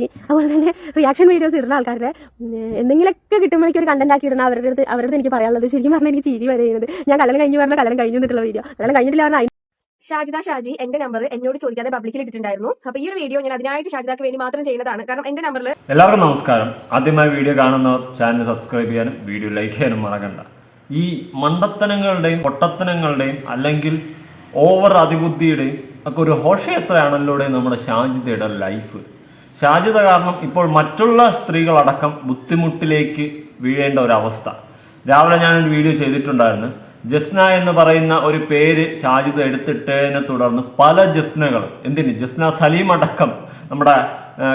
അതുപോലെ തന്നെ reaction videos ഇടുന്ന ആൾക്കാരുടെ എന്തെങ്കിലുമൊക്കെ കിട്ടുമ്പോഴേക്കും ഒരു കണ്ടന്റ് ആക്കി ഇടുന്ന അവരുടെ അടുത്ത് അവരുടെ അടുത്ത് എനിക്ക് പറയാനുള്ളത് ശരിക്കും പറഞ്ഞാൽ എനിക്ക് ചിരി വരെയുന്നത് ഞാൻ കല്യാണം കഴിഞ്ഞ് പറഞ്ഞ കല്യാണം കഴിഞ്ഞു എന്നിട്ടുള്ള വീഡിയോ കല്യാണം കഴിഞ്ഞിട്ടില്ല പറഞ്ഞാൽ ഷാജിദ ഷാജി എന്റെ നമ്പർ എന്നോട് ചോദിക്കാതെ പബ്ലിക്കിൽ ഇട്ടിട്ടുണ്ടായിരുന്നു. അപ്പൊ ഈ ഒരു വീഡിയോ ഞാൻ അതിനായിട്ട് ഷാജിദാക്ക് വേണ്ടി മാത്രം ചെയ്യുന്നതാണ്. കാരണം എന്റെ നമ്പറിൽ എല്ലാവർക്കും നമസ്കാരം. ആദ്യമായി വീഡിയോ കാണുന്ന ചാനൽ സബ്സ്ക്രൈബ് ചെയ്യാനും വീഡിയോ ലൈക്ക് ചെയ്യാനും മറക്കണ്ട. ഈ മണ്ടത്തനങ്ങളുടെയും പൊട്ടത്തനങ്ങളുടെയും അല്ലെങ്കിൽ ഓവർ അതിബുദ്ധിയുടെയും ഒക്കെ ഒരു ഹോഷയത്രയാണല്ലോടെ നമ്മുടെ ഷാജിദയുടെ ലൈഫ് ഷാജിദ കാരണം ഇപ്പോൾ മറ്റുള്ള സ്ത്രീകളടക്കം ബുദ്ധിമുട്ടിലേക്ക് വീഴേണ്ട ഒരവസ്ഥ. രാവിലെ ഞാനൊരു വീഡിയോ ചെയ്തിട്ടുണ്ടായിരുന്നു. ജസ്ന എന്ന് പറയുന്ന ഒരു പേര് ഷാജിദ എടുത്തിട്ടതിനെ തുടർന്ന് പല ജസ്നകളും എന്തിന്? ജസ്ന സലീം അടക്കം നമ്മുടെ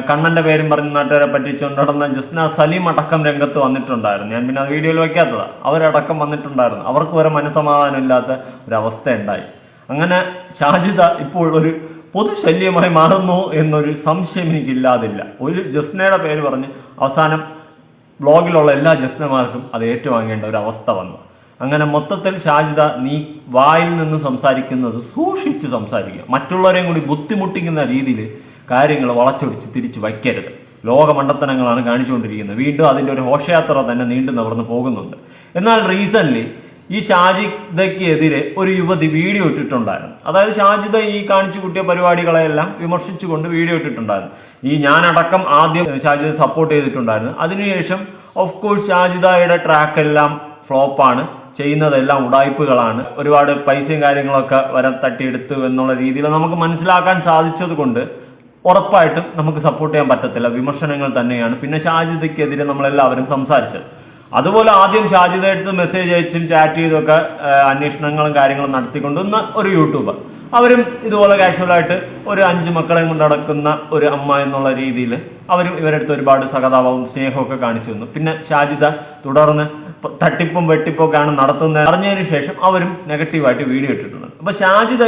കണ്ണന്റെ പേരും പറഞ്ഞ് നാട്ടുകാരെ പറ്റി നടന്ന ജസ്ന സലീം അടക്കം രംഗത്ത് വന്നിട്ടുണ്ടായിരുന്നു. ഞാൻ പിന്നെ അത് വീഡിയോയിൽ വയ്ക്കാത്തതാണ് അവരടക്കം വന്നിട്ടുണ്ടായിരുന്നു. അവർക്ക് വരെ മനസമാധാനം ഇല്ലാത്ത ഒരവസ്ഥ ഉണ്ടായി. അങ്ങനെ ഷാജിദ ഇപ്പോൾ ഒരു പൊതുശല്യമായി മാറുന്നു എന്നൊരു സംശയം എനിക്കില്ലാതില്ല. ഒരു ജസ്നയുടെ പേര് പറഞ്ഞ് അവസാനം ബ്ലോഗിലുള്ള എല്ലാ ജസ്നമാർക്കും അത് ഏറ്റുവാങ്ങേണ്ട ഒരു അവസ്ഥ വന്നു. അങ്ങനെ മൊത്തത്തിൽ ഷാജിദ നീ വായിൽ നിന്ന് സംസാരിക്കുന്നത് സൂക്ഷിച്ച് സംസാരിക്കുക. മറ്റുള്ളവരെയും കൂടി ബുദ്ധിമുട്ടിക്കുന്ന രീതിയിൽ കാര്യങ്ങൾ വളച്ചൊടിച്ച് തിരിച്ച് വയ്ക്കരുത്. ലോകമണ്ടത്തനങ്ങളാണ് കാണിച്ചുകൊണ്ടിരിക്കുന്നത്. വീണ്ടും അതിന്റെ ഒരു ഘോഷയാത്ര തന്നെ നീണ്ടു നിവർന്ന് പോകുന്നുണ്ട്. എന്നാൽ റീസൺലി ഈ ഷാജിദയ്ക്കെതിരെ ഒരു യുവതി വീഡിയോ ഇട്ടിട്ടുണ്ടായിരുന്നു. അതായത് ഷാജിദ ഈ കാണിച്ചു കൂട്ടിയ പരിപാടികളെല്ലാം വിമർശിച്ചുകൊണ്ട് വീഡിയോ ഇട്ടിട്ടുണ്ടായിരുന്നു. ഈ ഞാനടക്കം ആദ്യം ഷാജിദ സപ്പോർട്ട് ചെയ്തിട്ടുണ്ടായിരുന്നു. അതിനുശേഷം ഓഫ് കോഴ്സ് ഷാജിദയുടെ ട്രാക്ക് എല്ലാം ഫ്ലോപ്പാണ്. ചെയ്യുന്നതെല്ലാം ഉടായ്പകളാണ്. ഒരുപാട് പൈസയും കാര്യങ്ങളൊക്കെ വരെ തട്ടിയെടുത്തു എന്നുള്ള രീതിയിൽ നമുക്ക് മനസ്സിലാക്കാൻ സാധിച്ചത് കൊണ്ട് ഉറപ്പായിട്ടും നമുക്ക് സപ്പോർട്ട് ചെയ്യാൻ പറ്റത്തില്ല. വിമർശനങ്ങൾ തന്നെയാണ്. പിന്നെ ഷാജിദയ്ക്കെതിരെ നമ്മളെല്ലാവരും സംസാരിച്ചത്. അതുപോലെ ആദ്യം ഷാജിദായിട്ട് മെസ്സേജ് അയച്ചും ചാറ്റ് ചെയ്തൊക്കെ അന്വേഷണങ്ങളും കാര്യങ്ങളും നടത്തിക്കൊണ്ടുവന്ന ഒരു യൂട്യൂബർ അവരും ഇതുപോലെ കാഷ്വലായിട്ട് ഒരു അഞ്ച് മക്കളെയും കൊണ്ട് നടക്കുന്ന ഒരു അമ്മ എന്നുള്ള രീതിയിൽ അവരും ഇവരടുത്ത് ഒരുപാട് സഹതാപവും സ്നേഹവും ഒക്കെ കാണിച്ചു തന്നു. പിന്നെ ഷാജിദ തുടർന്ന് തട്ടിപ്പും വെട്ടിപ്പും ആണ് നടത്തുന്നത്. അറിഞ്ഞതിന് ശേഷം അവരും നെഗറ്റീവായിട്ട് വീഡിയോ ഇട്ടിട്ടുണ്ട്. അപ്പൊ ഷാജിദ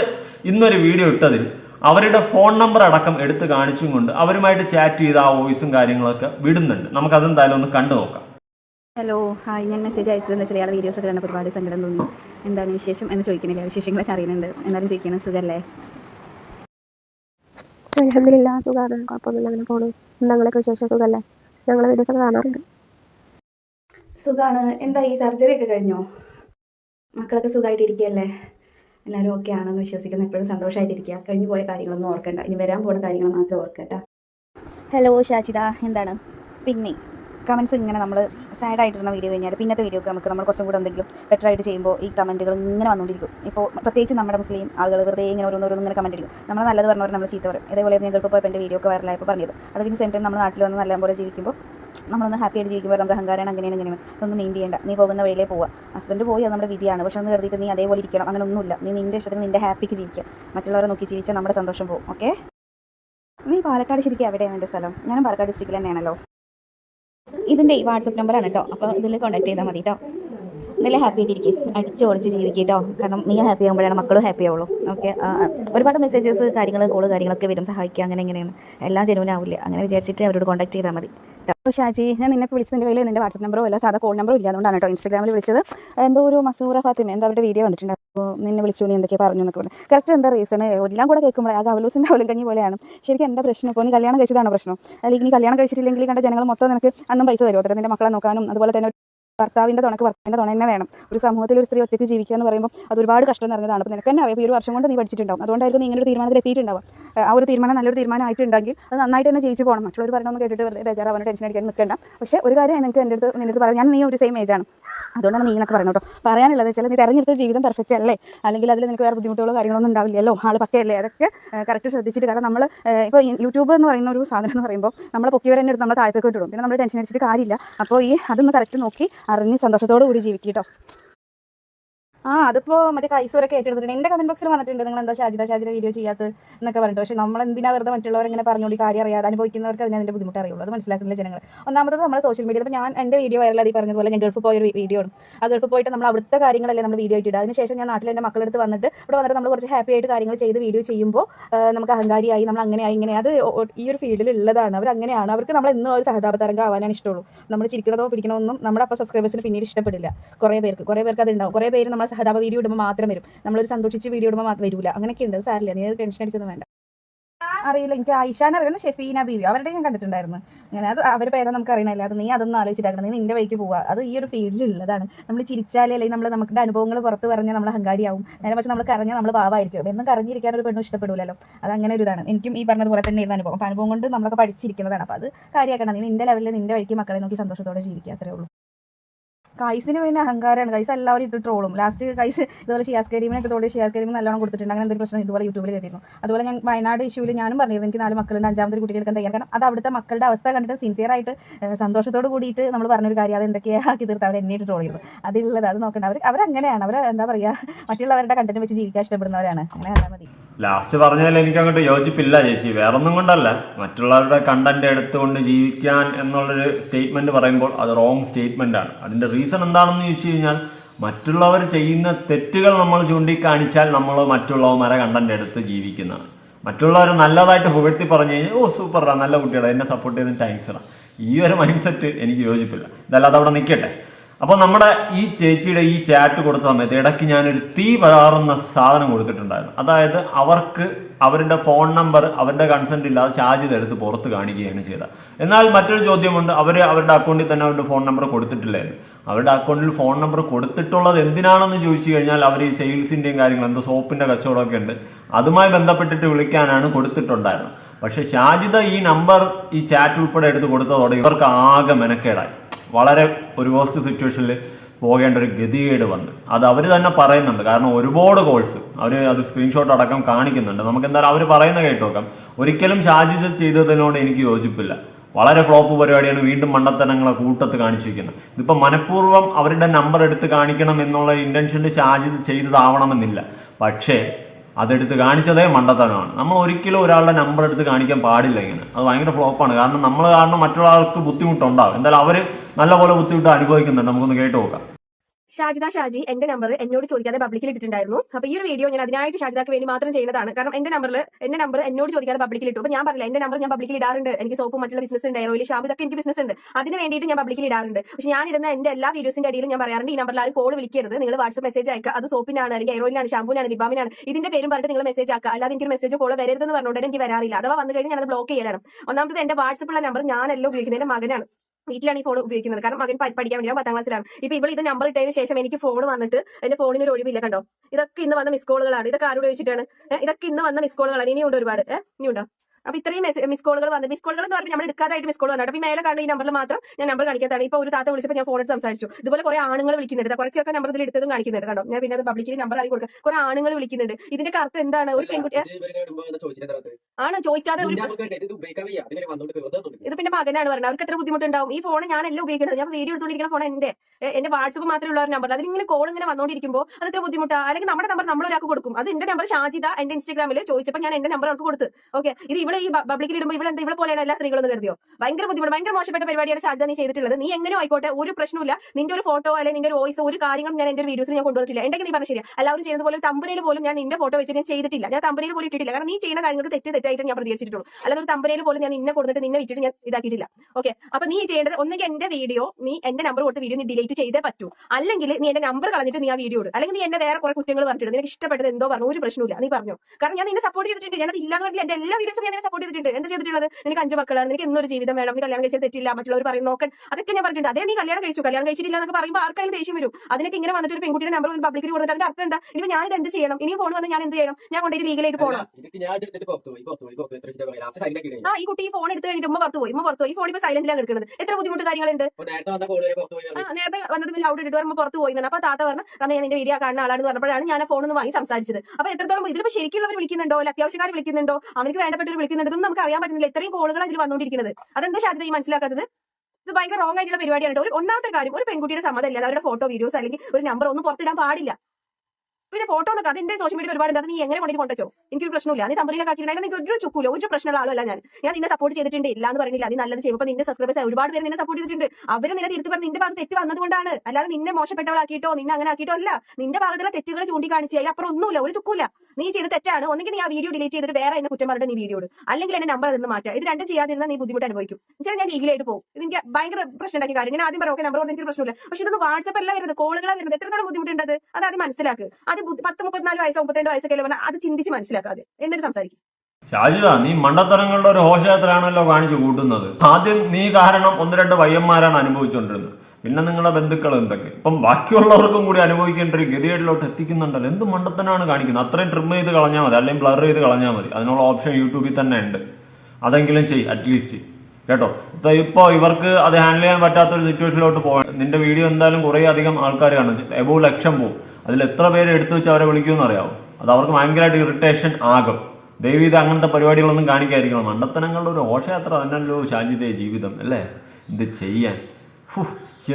ഇന്നൊരു വീഡിയോ ഇട്ടതിൽ അവരുടെ ഫോൺ നമ്പർ അടക്കം എടുത്ത് കാണിച്ചും കൊണ്ട് അവരുമായിട്ട് ചാറ്റ് ചെയ്ത ആ വോയിസും കാര്യങ്ങളൊക്കെ വിടുന്നുണ്ട്. നമുക്കത് എന്തായാലും ഒന്ന് കണ്ടു നോക്കാം ഹലോ ഹായ് ഞാൻ മെസ്സേജ് അയച്ചതെന്ന് വെച്ചാൽ ഇയാളെ വീഡിയോസ് ഒക്കെ കണ്ടപ്പോൾ ഒരുപാട് സങ്കടം തോന്നി. എന്താണ് വിശേഷം എന്ന് ചോദിക്കണില്ല വിശേഷങ്ങളൊക്കെ അറിയുന്നുണ്ട്. എന്നാലും ചോദിക്കണം സുഖല്ലേ? അലഹമില്ല സുഖമാണ് കുഴപ്പമൊന്നുമില്ല അങ്ങനെ പോണു. ഞങ്ങളൊക്കെ വിശേഷം സുഖമല്ലേ ഞങ്ങളെ വീഡിയോസ് ഒക്കെ കാണാറുണ്ട്. സുഖമാണ് എന്താ ഈ സർജറി ഒക്കെ കഴിഞ്ഞോ? മക്കളൊക്കെ സുഖമായിട്ടിരിക്കുകയല്ലേ എല്ലാവരും ഓക്കെ ആണെന്ന് വിശ്വസിക്കുന്നു. എപ്പോഴും സന്തോഷമായിട്ടിരിക്കുക കഴിഞ്ഞു പോയ കാര്യങ്ങളൊന്നും ഓർക്കണ്ട. ഇനി വരാൻ പോകുന്ന കാര്യങ്ങൾ മാത്രം ഓർക്കട്ടോ. ഹലോ ഷാചിത എന്താണ്? പിന്നെ. കമൻസ് ഇങ്ങനെ നമ്മൾ സാഡ് ആയിട്ടിരുന്ന വീഡിയോ കഴിഞ്ഞാൽ പിന്നത്തെ വീഡിയോ ഒക്കെ നമുക്ക് നമ്മൾ കുറച്ചും കൂടെ എന്തെങ്കിലും ബെറ്റർ ആയിട്ട് ചെയ്യുമ്പോൾ ഈ കമന്റുകൾ ഇങ്ങനെ വന്നുകൊണ്ടിരിക്കും ഇപ്പോൾ പ്രത്യേകിച്ച് നമ്മുടെ മുസ്ലിം ആളുകൾ വെറുതെ ഇങ്ങനെ ഓരോന്നോരോന്ന് ഇങ്ങനെ കമന്റ് അടിക്കും നമ്മൾ നല്ലത് പറഞ്ഞവർ നമ്മൾ ചീത്ത പറയും. ഇതേപോലെ നിങ്ങൾക്ക് ഇപ്പോൾ എന്റെ വീഡിയോ ഒക്കെ വൈറലായപ്പോൾ പറഞ്ഞത്. അത് സെയിം ടൈം നമ്മൾ നാട്ടിൽ വന്ന് നല്ലപോലെ ജീവിക്കുമ്പോൾ നമ്മളൊന്ന് ഹാപ്പി ആയിട്ട് ജീവിക്കുമ്പോൾ നമുക്ക് അഹങ്കാരമാണ് അങ്ങനെയാണ് ഇങ്ങനെയാണ്. അതൊന്നും മെയിൻ ചെയ്യേണ്ട. നീ പോകുന്ന വഴിയിലേ പോവുക ഹസ്ബൻഡ് പോയി അത് നമ്മുടെ വിധിയാണ്. പക്ഷെ ഒന്ന് കരുതിയിട്ട് നീ അതേപോലെ ഇരിക്കണം. അങ്ങനെ ഒന്നുമില്ല നീ നിന്റെ ഇഷ്ടത്തിന് നിന്റെ ഹാപ്പിക്ക് ജീവിക്കുക മറ്റുള്ളവരെ നോക്കി ജീവിച്ചാൽ നമ്മുടെ സന്തോഷം പോകും ഓക്കെ നീ പാലക്കാട് ശരിക്കും എവിടെയാണ് എന്റെ സ്ഥലം? ഞാനും പാലക്കാട് ഡിസ്ട്രിക്റ്റിൽ തന്നെയാണല്ലോ. ഇതിന്റെ വാട്സപ്പ് നമ്പറാണ് കേട്ടോ. അപ്പോൾ ഇതിൽ കോൺടാക്ട് ചെയ്താൽ മതി കേട്ടോ. നല്ല ഹാപ്പി ആയിട്ടിരിക്കും. അടിച്ച് പൊളിച്ച് ജീവിക്കുക കേട്ടോ. കാരണം നീ ഹാപ്പി ആകുമ്പോഴാണ് മക്കളും ഹാപ്പി ആവുള്ളൂ. ഓക്കെ ഒരുപാട് മെസ്സേജസ് കാര്യങ്ങൾ കോൾ കാര്യങ്ങളൊക്കെ വരും. സഹായിക്കുക അങ്ങനെ എങ്ങനെയാണ് എല്ലാം ജനുവിനാവില്ല അങ്ങനെ വിചാരിച്ചിട്ട് അവരോട് കോൺടാക്ട് ചെയ്താൽ മതി. കേട്ടോ. ഷാജി ഞാൻ നിന്നെ വിളിച്ചത് എന്റെ കയ്യിൽ വാട്സപ്പ് നമ്പറോ അല്ല സാധാ കോൾ നമ്പറോ ഇല്ല. അതുകൊണ്ടാണ് കേട്ടോ ഇൻസ്റ്റാഗ്രാമിൽ വിളിച്ചത്. എന്തോ ഒരു മസൂറ ഫാത്തിമ എന്താ അവരുടെ വീഡിയോ കണ്ടിട്ടുണ്ട്. അപ്പോൾ നിന്നെ വിളിച്ചു നീ എന്തൊക്കെ പറഞ്ഞു എന്നൊക്കെ പറഞ്ഞു. കറക്റ്റ് എന്താ റീസൺ എല്ലാം കൂടെ കേൾക്കുമ്പോൾ ആ ഗവലൂസിന്റെ അവലും കഞ്ഞി പോലെയാണ്. ശരിക്കും എന്താ പ്രശ്നം? ഇപ്പോൾ നീ കല്യാണം കഴിച്ചതാണോ പ്രശ്നം? അല്ലെങ്കിൽ നീ കല്യാണം കഴിച്ചിട്ടില്ലെങ്കിൽ കണ്ട ജനങ്ങൾ മൊത്തം നിനക്ക് അന്നും പൈസ തരുമോ അത്ര നിന്റെ മക്കളെ നോക്കാനും അതുപോലെ തന്നെ ഭർത്താവിന്റെ തുണക്ക് ഭർത്താവിന്റെ തുണ തന്നെ വേണം. ഒരു സമൂഹത്തിൽ ഒരു സ്ത്രീ ഒറ്റയ്ക്ക് ജീവിക്കുക എന്ന് പറയുമ്പോൾ അത് ഒരുപാട് കഷ്ടം നിറഞ്ഞതാണ്. അപ്പോൾ നിനക്ക് തന്നെ അറിയാം ഈ ഒരു വർഷം കൊണ്ട് നീ പഠിച്ചിട്ടുണ്ടാവും. അതുകൊണ്ടായിരിക്കും നീ ഇങ്ങനെ ഒരു തീരുമാനത്തിൽ എത്തിയിട്ടുണ്ടാവും ആ ഒരു തീരുമാനം നല്ലൊരു തീരുമാനമായിട്ടുണ്ടെങ്കിൽ അത് നന്നായിട്ട് തന്നെ ജീവിച്ച് പോകണം. മറ്റുള്ളവർ പറയണമെന്ന് കേട്ടിട്ട് വെറുതെ ബേജാറാവാനോ ടെൻഷൻ അടിക്കാൻ നിൽക്കേണ്ട. പക്ഷേ ഒരു കാര്യം എനിക്ക് എന്റെ അടുത്ത് നിന്റെ പറയാം. ഞാൻ നീ ഒരു സെയിം ഏജാണ് അതുകൊണ്ടാണ് നീ എന്നൊക്കെ പറയുന്നത് കേട്ടോ. പറയാനുള്ളത് വെച്ചാൽ നീ തിരഞ്ഞെടുത്ത ജീവിതം പെർഫെക്റ്റ് അല്ലേ? അല്ലെങ്കിൽ അതിൽ നിനക്ക് വേറെ ബുദ്ധിമുട്ടുകളോ കാര്യങ്ങളൊന്നും ഉണ്ടാവില്ലല്ലോ? ആൾ പക്കയല്ലേ? അതൊക്കെ കറക്റ്റ് ശ്രദ്ധിച്ചിട്ട് കാരണം നമ്മൾ ഇപ്പോൾ യൂട്യൂബ് എന്ന് പറയുന്ന ഒരു സാധനം എന്ന് പറയുമ്പോൾ നമ്മളെ പൊക്കിയവരെ എടുത്ത് നമ്മൾ താഴത്തേക്ക് ഇടും പിന്നെ നമ്മൾ ടെൻഷൻ അടിച്ചിട്ട് കാര്യമില്ല. അപ്പോൾ ഈ അതൊന്ന് കറക്റ്റ് നോക്കി അറിഞ്ഞ് സന്തോഷത്തോടു കൂടി ജീവിക്കും കേട്ടോ. ആ അതിപ്പോ മറ്റേ കൈസൂരൊക്കെ ഏറ്റെടുത്തിട്ടുണ്ട്. എന്റെ കമന്റ് ബോക്സിൽ വന്നിട്ടുണ്ട്. നിങ്ങൾ എന്താ ഷാജിത ഷാജിര വീഡിയോ ചെയ്യാത്ത എന്നൊക്കെ പറഞ്ഞിട്ട്. പക്ഷേ നമ്മൾ എന്തിനാ വെറുതെ മറ്റുള്ളവർ ഇങ്ങനെ പറഞ്ഞുകൊണ്ട് കാര്യം അറിയാതെ അനുഭവിക്കുന്നവർക്ക് അതിന് അതിന്റെ ബുദ്ധിമുട്ട് അറിയുള്ളൂ. അത് മനസ്സിലാക്കുന്നില്ല ജനങ്ങൾ ഒന്നാമത് നമ്മുടെ സോഷ്യൽ മീഡിയയിൽ ഇപ്പോൾ ഞാൻ എന്റെ വീഡിയോ വൈറലായി പറഞ്ഞതുപോലെ ഞാൻ ഗൾഫ് പോയ വീഡിയോ ആണ്. ആ ഗൾഫ് പോയിട്ട് നമ്മൾ അവിടുത്തെ കാര്യങ്ങളല്ലേ നമ്മൾ വീഡിയോ ഇട്ടിട്ട് അതിനുശേഷം ഞാൻ നാട്ടിൽ എന്റെ മക്കളെടുത്ത് വന്നിട്ട് ഇവിടെ വന്നിട്ട് നമ്മൾ കുറച്ച് ഹാപ്പി ആയിട്ട് കാര്യങ്ങൾ ചെയ്ത് വീഡിയോ ചെയ്യുമ്പോൾ നമുക്ക് അഹങ്കാരിയായി നമ്മൾ അങ്ങനെയായി ഇങ്ങനെ. അത് ഈ ഒരു ഫീൽഡിൽ ഉള്ളതാണ്. അവർ അങ്ങനെയാണ്. അവർക്ക് നമ്മൾ എന്നും ഒരു സഹതാപതരംഗം ആവാനാണ് ഇഷ്ടമുള്ളൂ. നമ്മൾ ചിരിക്കണതോ പിടിക്കണമെന്നും നമ്മുടെ അപ്പോൾ സബ്സ്ക്രൈബേഴ്സിന് പിന്നീട് ഇഷ്ടപ്പെടില്ല. കുറേ പേർക്ക്. കുറേ പേർക്ക് അത് ഉണ്ടാവും. കുറേ പേര് നമ്മൾ സഹതാപ വീഡിയോ ഇടുമ്പോൾ മാത്രം വരും. നമ്മളൊരു സന്തോഷിച്ച് വീഡിയോ ഇടുമ്പോൾ മാത്രം വരില്ല അങ്ങനെയൊക്കെ ഉണ്ട് സാറില്ല നീ ടെൻഷൻ അടിക്കൊന്നും വേണ്ട. അറിയില്ല. എനിക്ക് ഐഷാൻ അറിയുന്ന ഷെഫീന ബീവി അവരുടെ ഞാൻ കണ്ടിട്ടുണ്ടായിരുന്നു. അങ്ങനെ അത് അവരുടെ പേരെ നമുക്ക് അറിയണമല്ലോ അത് നീ അതൊന്നും ആലോചിച്ചിട്ടാക്കണം നീ നിന്റെ വഴിക്ക് പോവാ. അത് ഈ ഒരു ഫീൽഡിൽ ഉള്ളതാണ്. നമ്മൾ ചിരിച്ചാലേ അല്ലെങ്കിൽ നമ്മൾ നമ്മുടെ അനുഭവങ്ങൾ പുറത്ത് പറഞ്ഞാൽ നമ്മൾ അഹങ്കാരിയാവും. നേരെ പക്ഷേ നമ്മൾ കരഞ്ഞാൽ നമ്മൾ പാവമായിരിക്കും എന്നും കരഞ്ഞിരിക്കാൻ ഒരു പെണ്ണും ഇഷ്ടപ്പെടില്ലല്ലോ അത് അങ്ങനെ ഒരു ഇതാണ്. എനിക്കും ഈ പറഞ്ഞതുപോലെ തന്നെ ഇരുന്ന അനുഭവം. അപ്പം അനുഭവം കൊണ്ട് നമ്മളൊക്കെ പഠിച്ചിരിക്കുന്നതാണ്. അപ്പോൾ അത് കാര്യമാക്കണം നീ നിന്റെ ലെവലിൽ നിന്റെ വഴിക്ക് മക്കളെ നോക്കി സന്തോഷത്തോടെ ജീവിക്കുക. അത്രേ ഉള്ളൂ. കൈസിന് പിന്നെ അഹങ്കാരമാണ് കൈസ് എല്ലാവരും ഇട്ട് ട്രോളും. ലാസ്റ്റ് കൈസ് ഇതുപോലെ ഷിയാസ് കരീമിനെ ഇട്ട് തോളി ഷിയാസ് കരീമിന് നല്ലോണം കൊടുത്തിട്ടുണ്ട്. അങ്ങനെ എന്തൊരു പ്രശ്നം ഇതുപോലെ യൂട്യൂബിൽ കേട്ടിരുന്നു. അതുപോലെ ഞാൻ വയനാട് ഇഷ്യൂവിൽ ഞാനും പറഞ്ഞിരുന്നു. എനിക്ക് നാല് മക്കളുണ്ട്. അഞ്ചാമത്തെ കുട്ടി എടുക്കാൻ തയ്യാർ കാരണം അത് അവിടുത്തെ മക്കളുടെ അവസ്ഥ കണ്ടിട്ട് ഏഹ്, സന്തോഷത്തോട് കൂടിയിട്ട് നമ്മൾ പറഞ്ഞൊരു കാര്യം. അത് എന്തൊക്കെയാ ആക്കി തീർത്ത് അവർ എന്നെ ട്രോൾ ചെയ്തു. അതിലുള്ളത് അത് നോക്കണ്ട. അവർ അവരങ്ങനെയാണ്. അവർ എന്താ പറയുക മറ്റുള്ളവരുടെ കണ്ടന്റ് വെച്ച് ജീവിക്കാൻ ഇഷ്ടപ്പെടുന്നവരാണ്. അങ്ങനെ കണ്ടാൽ മതി. ലാസ്റ്റ് പറഞ്ഞതിൽ എനിക്ക് അങ്ങോട്ട് യോജിപ്പില്ല ചേച്ചി. വേറൊന്നും കൊണ്ടല്ല. മറ്റുള്ളവരുടെ കണ്ടന്റ് എടുത്തുകൊണ്ട് ജീവിക്കാൻ എന്നുള്ളൊരു സ്റ്റേറ്റ്മെന്റ് പറയുമ്പോൾ അത് റോങ് സ്റ്റേറ്റ്മെന്റ് ആണ്. അതിന്റെ റീസൺ എന്താണെന്ന് ചോദിച്ചു കഴിഞ്ഞാൽ മറ്റുള്ളവർ ചെയ്യുന്ന തെറ്റുകൾ നമ്മൾ ചൂണ്ടിക്കാണിച്ചാൽ നമ്മൾ മറ്റുള്ളവന്മാരെ കണ്ടന്റ് എടുത്ത് ജീവിക്കുന്നതാണ്. മറ്റുള്ളവർ നല്ലതായിട്ട് പുകഴ്ത്തി പറഞ്ഞു കഴിഞ്ഞാൽ ഓ സൂപ്പറാ നല്ല കുട്ടികളെ എന്നെ സപ്പോർട്ട് ചെയ്തതിന് താങ്ക്സ് ഈ ഒരു മൈൻഡ് സെറ്റ് എനിക്ക് യോജിപ്പില്ല. ഇതല്ലാതെ അവിടെ നിൽക്കട്ടെ. അപ്പോൾ നമ്മുടെ ഈ ചേച്ചിയുടെ ഈ ചാറ്റ് കൊടുത്ത സമയത്ത് ഇടയ്ക്ക് ഞാനൊരു തീ പകർന്ന സാധനം കൊടുത്തിട്ടുണ്ടായിരുന്നു. അതായത് അവർക്ക് അവരുടെ ഫോൺ നമ്പർ അവരുടെ കൺസെന്റ് ഇല്ലാതെ ചാർജ് ചെയ്തെടുത്ത് പുറത്ത് കാണിക്കുകയാണ് ചെയ്തത്. എന്നാൽ മറ്റൊരു ചോദ്യമുണ്ട്. അവർ അവരുടെ അക്കൗണ്ടിൽ തന്നെ അവരുടെ ഫോൺ നമ്പർ കൊടുത്തിട്ടില്ലായിരുന്നു. അവരുടെ അക്കൗണ്ടിൽ ഫോൺ നമ്പർ കൊടുത്തിട്ടുള്ളത് എന്തിനാണെന്ന് ചോദിച്ചു കഴിഞ്ഞാൽ അവർ ഈ സെയിൽസിന്റെയും കാര്യങ്ങൾ എന്തോ സോപ്പിന്റെ കച്ചവടമൊക്കെ ഉണ്ട് അതുമായി ബന്ധപ്പെട്ടിട്ട് വിളിക്കാനാണ് കൊടുത്തിട്ടുണ്ടായിരുന്നത്. പക്ഷേ ഷാജിദ ഈ നമ്പർ ഈ ചാറ്റ് ഉൾപ്പെടെ എടുത്ത് കൊടുത്തതോടെ ഇവർക്ക് ആകെ മെനക്കേടായി. വളരെ ഒരു വേസ്റ്റ് സിറ്റുവേഷനിൽ പോകേണ്ട ഒരു ഗതികേട് വന്നു. അത് അവർ തന്നെ പറയുന്നുണ്ട്. കാരണം ഒരുപാട് കോഴ്സ് അവർ അത് സ്ക്രീൻഷോട്ട് അടക്കം കാണിക്കുന്നുണ്ട്. നമുക്ക് എന്തായാലും അവർ പറയുന്ന കേട്ടോക്കാം ഒരിക്കലും ഷാജിദ ചെയ്തതിനോട് എനിക്ക് യോജിപ്പില്ല. വളരെ ഫ്ലോപ്പ് പരിപാടിയാണ് വീണ്ടും മണ്ടത്തനങ്ങളെ കൂട്ടത്ത് കാണിച്ചിരിക്കുന്നത്. ഇതിപ്പോൾ മനഃപൂർവം അവരുടെ നമ്പർ എടുത്ത് കാണിക്കണം എന്നുള്ള ഇന്റൻഷൻ ചാർജ് ചെയ്തതാവണമെന്നില്ല. പക്ഷേ അതെടുത്ത് കാണിച്ചതേ മണ്ടത്തനമാണ് നമ്മൾ ഒരിക്കലും ഒരാളുടെ നമ്പർ എടുത്ത് കാണിക്കാൻ പാടില്ല ഇങ്ങനെ. അത് ഭയങ്കര ഫ്ലോപ്പാണ്. കാരണം നമ്മൾ കാരണം മറ്റുള്ള ആൾക്ക് ബുദ്ധിമുട്ടുണ്ടാവും. എന്തായാലും അവർ നല്ലപോലെ ബുദ്ധിമുട്ട് അനുഭവിക്കുന്നുണ്ട്. നമുക്കൊന്ന് കേട്ട് നോക്കാം. ഷാജിദ ഷാജി എന്റെ നമ്പർ എന്നോട് ചോദിക്കാതെ പബ്ലിക്കിൽ ഇട്ടിട്ടുണ്ടായിരുന്നു. അപ്പൊ ഈ ഒരു വീഡിയോ ഞാൻ അതിനായിട്ട് ഷാജിദാക്ക് വേണ്ടി മാത്രം ചെയ്യുന്നതാണ് കാരണം എന്റെ നമ്പറിൽ എന്റെ നമ്പർ എന്നോട് ചോദിക്കാതെ പബ്ലിക്കിൽ ഇട്ടു. അപ്പൊ ഞാൻ പറഞ്ഞില്ല എന്റെ നമ്പർ ഞാൻ പബ്ലിക്കിൽ ഇടാറുണ്ട്. എനിക്ക് സോപ്പ് മറ്റുള്ള ബിസിനസ് ഉണ്ട് ഓയിൽ ഷാപ്പ് ഇതൊക്കെ എനിക്ക് ബിസിനസ് ഉണ്ട്. അതിന് വേണ്ടിയിട്ട് ഞാൻ പബ്ലിക്കിൽ ഇടാറുണ്ട്. പക്ഷെ ഞാൻ ഇടുന്ന എന്റെ എല്ലാ വീഡിയോസിന്റെ അടിയിലും ഞാൻ പറയാറുണ്ട് ഈ നമ്പറിൽ ആരും കോൾ വിളിക്കരുത്. നിങ്ങൾ വാട്സ്ആപ്പ് മെസ്സേജ് അയക്കുക. അത് സോപ്പിനാണ് അല്ലെങ്കിൽ എയറോയിലാണ് ഷാമ്പൂനാണ് ദിബാമിനാണ് ഇതിന്റെ പേരും പറഞ്ഞിട്ട് നിങ്ങൾ മെസ്സേജ് ആക്കുക. അല്ലാതെ എനിക്ക് മെസ്സേജ് കോൾ വരരുതെന്ന് പറഞ്ഞുകൊണ്ട് എനിക്ക് വരാറില്ല. അഥവാ വന്നു കഴിഞ്ഞാൽ ഞാൻ അത് ബ്ലോക്ക് ചെയ്യാനാണ് ഒന്നാമത് എന്റെ വാട്സപ്പുള്ള നമ്പർ ഞാനല്ല ഉപയോഗിക്കുന്നത് എന്റെ മകനാണ്. വീട്ടിലാണ് ഈ ഫോൺ ഉപയോഗിക്കുന്നത്. കാരണം മകൻ പഠിക്കാൻ വേണ്ടി പത്താം ക്ലാസ്സിലാണ് ഇപ്പൊ ഇവിടെ ഇത് നമ്പർ ഇട്ടതിന് ശേഷം എനിക്ക് ഫോൺ വന്നിട്ട് എന്റെ ഫോണിന് ഒരു ഒഴിവില്ല കണ്ടോ? ഇതൊക്കെ ഇന്ന് വന്ന മിസ് കോളുകളാണ് ഇതൊക്കെ ആരോട് വെച്ചിട്ടാണ് ഇതൊക്കെ ഇന്ന് വന്ന മിസ് കോളുകളാണ് ഇനിയുണ്ട് ഒരുപാട്. ഇനിയുണ്ടോ? അപ്പൊ ഇത്രയും മിസ് കോളുകൾ വന്നു മിസ് കോളുകൾ എന്ന് പറഞ്ഞാൽ നമ്മൾ എടുക്കാതായിട്ട് മിസ് കോൾ വന്നിട്ട് അപ്പൊ മേലെ കാണുന്ന ഈ നമ്പറിൽ മാത്രം ഞാൻ നമ്പർ കാണിക്കാത്ത ഇപ്പൊ ഒരു താത്ത വിളിച്ചപ്പോൾ ഞാൻ ഫോണിൽ സംസാരിച്ചു. ഇതുപോലെ കുറെ ആണുങ്ങൾ വിളിക്കുന്നുണ്ട്. കുറച്ചൊക്കെ നമ്പർ ഇതിൽ എടുത്തതും കാണിക്കുന്നുണ്ട് കണ്ടോ? ഞാൻ പിന്നെ അത് പബ്ലിക്കിൽ നമ്പർ ആയി കൊടുക്കുക കുറെ ആണുങ്ങൾ വിളിക്കുന്നുണ്ട്. ഇതിന്റെ അർത്ഥം എന്താണ്? ഒരു പെൺകുട്ടി ആണ്? ചോദിക്കാതെ ഒരു ഇത് പിന്നെ മകനാണ് പറഞ്ഞത്. അവർക്ക് എത്ര ബുദ്ധിമുട്ടുണ്ടാവും? ഈ ഫോൺ ഞാൻ ഞാനല്ല ഉപയോഗിക്കുന്നത് ഞാൻ വീഡിയോ എടുത്തോണ്ടിരിക്കുന്ന ഫോൺ എന്റെ. എന്റെ വാട്സപ്പ് മാത്രമേ ഉള്ള ഒരു നമ്പർ അതിലിങ്ങനെ കോൾ ഇങ്ങനെ വന്നോണ്ടിരിക്കുമ്പോൾ അത് എത്ര ബുദ്ധിമുട്ടാണ് അല്ലെങ്കിൽ നമ്മുടെ നമ്പർ നമ്മൾ ഒരാൾക്ക് കൊടുക്കും. അത് എന്റെ നമ്പർ ഷാജിത എന്റെ ഇൻസ്റ്റാഗ്രാമിൽ ചോദിച്ചപ്പോൾ ഞാൻ എന്റെ നമ്പർ അവർക്ക് കൊടുത്ത്. ഓക്കെ ഇത് ഇവിടെ ഈ പബ്ലിക്കിൽ ഇടുമ്പോൾ ഇവിടെ എന്താ ഇവിടെ പോലെയാണ് എല്ലാ സ്ത്രീകളും എന്ന് കരുതിയോ? ഭയങ്കര ബുദ്ധിമുട്ട് ഭയങ്കര മോശപ്പെട്ട പരിപാടിയാണ് ശാരദ നീ ചെയ്തിട്ടുള്ളത്. നീ എങ്ങനെ ആയിക്കോട്ടെ ഒരു പ്രശ്നമില്ല നിന്റെ ഒരു ഫോട്ടോ അല്ലെങ്കിൽ നിന്റെ ഒരു വോയിസ് ഒരു കാര്യങ്ങളും ഞാൻ എന്റെ വീഡിയോസിൽ ഞാൻ കൊണ്ടുവന്നിട്ടില്ല. എന്തെങ്കിലും നീ പറഞ്ഞ ശരിയാ. എല്ലാവരും ചെയ്യുന്ന പോലെ തമ്പനയിൽ പോലും ഞാൻ നിന്റെ ഫോട്ടോ വെച്ച് ഞാൻ ചെയ്തിട്ടില്ല. ഞാൻ തമ്പനയിൽ പോലും ഇട്ടിട്ടില്ല. കാരണം നീ ചെയ്യുന്ന കാര്യങ്ങൾക്ക് തെറ്റ് തെറ്റായിട്ട് ഞാൻ പ്രതികരിച്ചിട്ടുള്ളൂ. അല്ലാതെ ഒരു തമ്പനയിൽ പോലും ഞാൻ നിന്നെ കൊടുത്തിട്ട് നിന്നെ വിറ്റിട്ട് ഞാൻ ഇതാക്കിയിട്ടില്ല. ഓക്കെ അപ്പൊ നീ ചെയ്യേണ്ടത് ഒന്നുകിൽ എന്റെ വീഡിയോ നീ എന്റെ നമ്പർ കൊടുത്ത വീഡിയോ നീ ഡിലീറ്റ് ചെയ്തേ പറ്റൂ. അല്ലെങ്കിൽ നീ എന്റെ നമ്പർ കളഞ്ഞിട്ട് നീ ആ വീഡിയോ ഇടും. അല്ലെങ്കിൽ നീ എന്റെ വേറെ കുറെ കുറ്റങ്ങൾ പറഞ്ഞിട്ടുണ്ട്. നിനക്ക് ഇഷ്ടപ്പെട്ടത് എന്തോ പറഞ്ഞു. ഒരു പ്രശ്നമില്ല നീ പറഞ്ഞു. കാരണം ഞാൻ നിന്നെ സപ്പോർട്ട് ചെയ്തിട്ടുണ്ട്. ഞാൻ ഇല്ലാന്ന് പറഞ്ഞില്ല എന്റെ എല്ലാ വീഡിയോസും ഞാൻ സപ്പോർട്ട് ചെയ്തിട്ടുണ്ട്. എന്ത് ചെയ്തിട്ടുള്ളത്? നിനക്ക് അഞ്ച് മക്കളാണ്. നിനക്ക് എന്നൊരു ജീവിതം വേണം. നീ കല്യാണം കഴിച്ചത് തെറ്റില്ല. മറ്റുള്ളവർ പറയും നോക്കൻ. അതൊക്കെ ഞാൻ പറഞ്ഞിട്ടുണ്ട്. അതേ നീ കല്യാണം കഴിച്ചു. കല്യാണം കഴിച്ചിട്ടില്ല എന്നൊക്കെ പറയുമ്പോൾ ആർക്കായാലും ദേഷ്യം വരും. അതിനൊക്കെ ഇങ്ങനെ വന്നിട്ട് ഒരു പെൺകുട്ടിയുടെ നമ്പർ ഒന്ന് പബ്ലിക്കിൽ കൊടുത്തിട്ട് അതിന്റെ അർത്ഥം എന്താ? ഇനി ഞാൻ ഇത് എന്ത് ചെയ്യണം? ഇനി ഫോൺ വന്ന് ഞാൻ എന്ത് ചെയ്യണം? ഞാൻ കൊണ്ടേ ലീഗലായിട്ട് പോകണം. ആ ഈ കുട്ടി ഈ ഫോൺ എടുത്ത് കഴിഞ്ഞിട്ട് ഉമ്മ പുറത്ത് പോയി. ഉമ്മ പുറത്ത് പോയി. ഈ ഫോൺ ഇപ്പൊ സൈലന്റിലാണ് എടുക്കുന്നത് എത്ര ബുദ്ധിമുട്ട് കാര്യങ്ങളുണ്ട്? നേരത്തെ വന്നത് ലൗഡ് ഇട്ടിട്ട് വരുമ്പോൾ പുറത്ത് പോയി അപ്പൊ താത്ത പറഞ്ഞു ഞാൻ നിന്റെ വീഡിയോ കാണുന്ന ആളാണെന്ന് പറഞ്ഞപ്പോഴാണ് ഞാൻ ഫോൺ ഒന്ന് വാങ്ങി സംസാരിച്ചത്. അപ്പൊ എത്രത്തോളം ഇതിലിപ്പോ ശരിക്കുള്ളവർ വിളിക്കുന്നുണ്ടോ? അല്ല അത്യാവശ്യക്കാർ വിളിക്കുന്നുണ്ടോ? അവർക്ക് വേണ്ടപ്പെട്ടവർ വിളിക്കുന്നുണ്ടോ നമുക്ക് അറിയാൻ പറ്റുന്നില്ല. ഇത്രയും കോളുകൾ അതിൽ വന്നുകൊണ്ടിരിക്കുന്നത് അതെന്താ ഷാജിദ ഈ മനസ്സിലാക്കാത്തത്? ഇത് ഭയങ്കര റോങ് ആയിട്ടുള്ള പരിപാടിയാണ് ഒരു ഒന്നാമത്തെ കാര്യം ഒരു പെൺകുട്ടിയുടെ സമ്മതം ഇല്ലാതെ അവരുടെ ഫോട്ടോ വീഡിയോസ് അല്ലെങ്കിൽ ഒരു നമ്പർ ഒന്നും പുറത്തിടാൻ പാടില്ല. പിന്നെ ഫോട്ടോ എന്നൊക്കെ അതിന്റെ സോഷ്യൽ മീഡിയ ഒരുപാടുണ്ട് അത് നീ എങ്ങനെ കൊണ്ടിട്ട് കൊണ്ടുവച്ചോ എനിക്കൊരു പ്രശ്നമില്ല നീ തമ്പറിയിലൊക്കെ ആക്കിയിട്ടുണ്ടെങ്കിൽ നിങ്ങൾക്ക് ഒരു ചുക്കൂല. ഒരു പ്രശ്നമുള്ള ആളല്ല ഞാൻ. ഞാൻ നിന്നെ സപ്പോർട്ട് ചെയ്തിട്ടുണ്ട്. ഇല്ല എന്ന് പറയുന്നില്ല നീ നല്ലത് ചെയ്യുമ്പോൾ നിന്റെ സബ്സ്ക്രൈബേഴ്സ് ഒരുപാട് പേര് നിന്നെ സപ്പോർട്ട് ചെയ്തിട്ടുണ്ട്. അവരെ നിന്നെ തിരുത്തി പറഞ്ഞ് നിന്റെ ഭാഗത്ത് തെറ്റ് വന്നതുകൊണ്ടാണ്. അല്ലാതെ നിന്നെ മോശപ്പെട്ടവളാക്കിയിട്ടോ നിന്നെ അങ്ങനെ ആക്കിയിട്ടോ അല്ല. നിന്റെ ഭാഗത്തുള്ള തെറ്റുകൾ ചൂണ്ടിക്കാണിച്ച് അതിൽ അപ്പുറം ഒന്നുമില്ല. ഒരു ചുക്കൂല നീ ചെയ്ത തെറ്റാണ്. ഒന്നെങ്കിൽ നീ ആ വീഡിയോ ഡിലീറ്റ് ചെയ്തിട്ട് വേറെ എന്നെ കുറ്റം പറഞ്ഞിട്ട് നീ വീഡിയോ അല്ലെങ്കിൽ എന്റെ നമ്പർ അതിന് മാറ്റാം. ഇത് രണ്ടും ചെയ്യാതിരുന്നാൽ നീ ബുദ്ധിമുട്ട് അനുഭവിക്കും. ചില ഞാൻ ലീഗലായിട്ട് പോകും. എനിക്ക് ഭയങ്കര പ്രശ്നം ഉണ്ടാക്കിയ കാര്യം. ഞാൻ ആദ്യം പറയാം നമ്പർ എനിക്ക് പ്രശ്നമില്ല പക്ഷെ ഇതൊന്ന് വാട്സപ്പ് അല്ല വരുന്നത്. കോളുകളാണ് വരുന്നത്. എത്രത്തോളം ബുദ്ധിമുട്ടുണ്ടത്? അത് ആദ്യം മനസ്സിലാക്കുക അത് പത്ത് മുപ്പത്തിനാല് വയസ്സ് മുപ്പത്തിരണ്ട് വയസ്സൊക്കെ പറഞ്ഞാൽ അത് ചിന്തിച്ച് മനസ്സിലാക്കാതെ എന്നിട്ട് സംസാരിക്കും. ഷാജിത നീ മണ്ടത്തരങ്ങളുടെ ഒരു ഘോഷയാത്രയാണല്ലോ കാണിച്ചു കൂട്ടുന്നത്. ആദ്യം നീ കാരണം ഒന്ന് രണ്ട് പയ്യന്മാരാണ് അനുഭവിച്ചുകൊണ്ടിരുന്നത് പിന്നെ നിങ്ങളുടെ ബന്ധുക്കൾ എന്തൊക്കെ? ഇപ്പം ബാക്കിയുള്ളവർക്കും കൂടി അനുഭവിക്കേണ്ട ഒരു ഗതികേടിലോട്ട് എത്തിക്കുന്നുണ്ടല്ലോ. എന്ത് മണ്ടത്തനാണ് കാണിക്കുന്നത്? അത്രയും ട്രിം ചെയ്ത് കളഞ്ഞാൽ മതി അല്ലെങ്കിൽ ബ്ലർ ചെയ്ത് കളഞ്ഞാൽ മതി. അതിനുള്ള ഓപ്ഷൻ യൂട്യൂബിൽ തന്നെ ഉണ്ട്. അതെങ്കിലും ചെയ് അറ്റ്ലീസ്റ്റ് കേട്ടോ? ഇപ്പൊ ഇപ്പോൾ ഇവർക്ക് അത് ഹാൻഡിൽ ചെയ്യാൻ പറ്റാത്ത ഒരു സിറ്റുവേഷനിലോട്ട് പോകാൻ നിന്റെ വീഡിയോ എന്തായാലും കുറേ അധികം ആൾക്കാർ കാണും. എബോ ലക്ഷം പോകും അതിൽ എത്ര പേര് എടുത്തു വെച്ച് അവരെ വിളിക്കുമെന്ന് അറിയാവും? അത് അവർക്ക് ഭയങ്കരമായിട്ട് ഇറിറ്റേഷൻ ആകും. ദൈവം ഇത് അങ്ങനത്തെ പരിപാടികളൊന്നും കാണിക്കാതിരിക്കണം. മണ്ടത്തനങ്ങളുടെ ഒരു ഘോഷയാത്ര തന്നെയല്ലോ ഷാജിദേ ജീവിതം അല്ലേ? ഇത് ചെയ്യാൻ.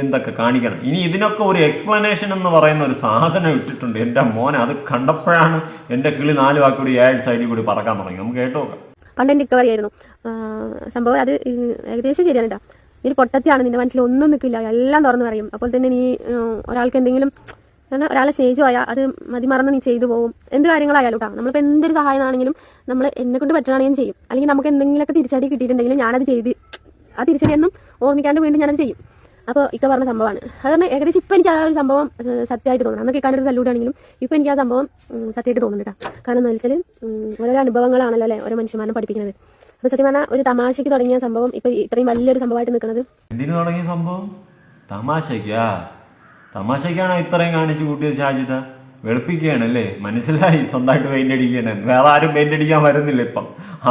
എന്തൊക്കെ കാണിക്കണം. ഇനി ഇതിനൊക്കെ ഒരു എക്സ്പ്ലനേഷൻ എന്ന് പറയുന്ന ഒരു സാധനം ഇട്ടിട്ടുണ്ട്. എന്റെ മോനെ അത് കണ്ടപ്പോഴാണ് എന്റെ കിളി നാല് വാക്കുകൂടി ഏഴ് സൈഡിൽ കൂടി പറക്കാൻ തുടങ്ങി. നമുക്ക് കേട്ടോ പണ്ട് എന്റെ ഇക്ക ആയിരുന്നു. സംഭവം അത് ഏകദേശം ശരിയാണ് കേട്ടോ. നീ പൊട്ടത്തിയാണ് നിന്റെ മനസ്സിൽ ഒന്നും നിൽക്കില്ല എല്ലാം തുറന്നു പറയും. അപ്പോൾ തന്നെ നീ ഒരാൾക്ക് എന്തെങ്കിലും കാരണം ഒരാളെ സ്റ്റേജ് പോയാൽ അത് മതിമറന്ന് നീ ചെയ്തു പോകും എന്ത് കാര്യങ്ങളായാലും കേട്ടോ നമ്മളിപ്പോൾ എന്തൊരു സഹായമാണെങ്കിലും നമ്മൾ എന്നെ കൊണ്ട് പറ്റുകയാണെങ്കിൽ ചെയ്യും. അല്ലെങ്കിൽ നമുക്ക് എന്തെങ്കിലുമൊക്കെ തിരിച്ചടി കിട്ടിയിട്ടുണ്ടെങ്കിൽ ഞാനത് ചെയ്ത് ആ തിരിച്ചടിയൊന്നും ഓർമ്മിക്കാണ്ട് വീണ്ടും ഞാനത് ചെയ്യും. അപ്പോൾ ഇക്ക പറഞ്ഞ സംഭവമാണ്. അതുകൊണ്ട് ഏകദേശം ഇപ്പം എനിക്ക് ആ ഒരു സംഭവം സത്യമായിട്ട് തോന്നുന്നു അന്നൊക്കെ ഇക്കാന്റെ തല്ലൂടാണെങ്കിലും ഇപ്പം എനിക്ക് ആ സംഭവം സത്യമായിട്ട് തോന്നുന്നുണ്ട് കേട്ടോ കാരണം എന്ന് വെച്ചാൽ ഓരോ അനുഭവങ്ങളാണല്ലോ അല്ലേ ഓരോ മനുഷ്യന്മാരെ പഠിപ്പിക്കുന്നത്. അപ്പോൾ സത്യം പറഞ്ഞാൽ ഒരു തമാശയ്ക്ക് തുടങ്ങിയ സംഭവം ഇപ്പം ഇത്രയും വലിയൊരു സംഭവമായിട്ട് നിൽക്കുന്നത് എന്തിനു തുടങ്ങിയ സംഭവം? തമാശയ്ക്കാ? തമാശയ്ക്കാണോ ഇത്രയും കാണിച്ചു കൂട്ടിയത് വെളുപ്പിക്കുകയാണ് അല്ലേ മനസ്സിലായി? സ്വന്തമായിട്ട് പെയിന്റ് അടിക്കുകയാണ്. വേറെ ആരും പെയിന്റ് അടിക്കാൻ വരുന്നില്ല ഇപ്പം.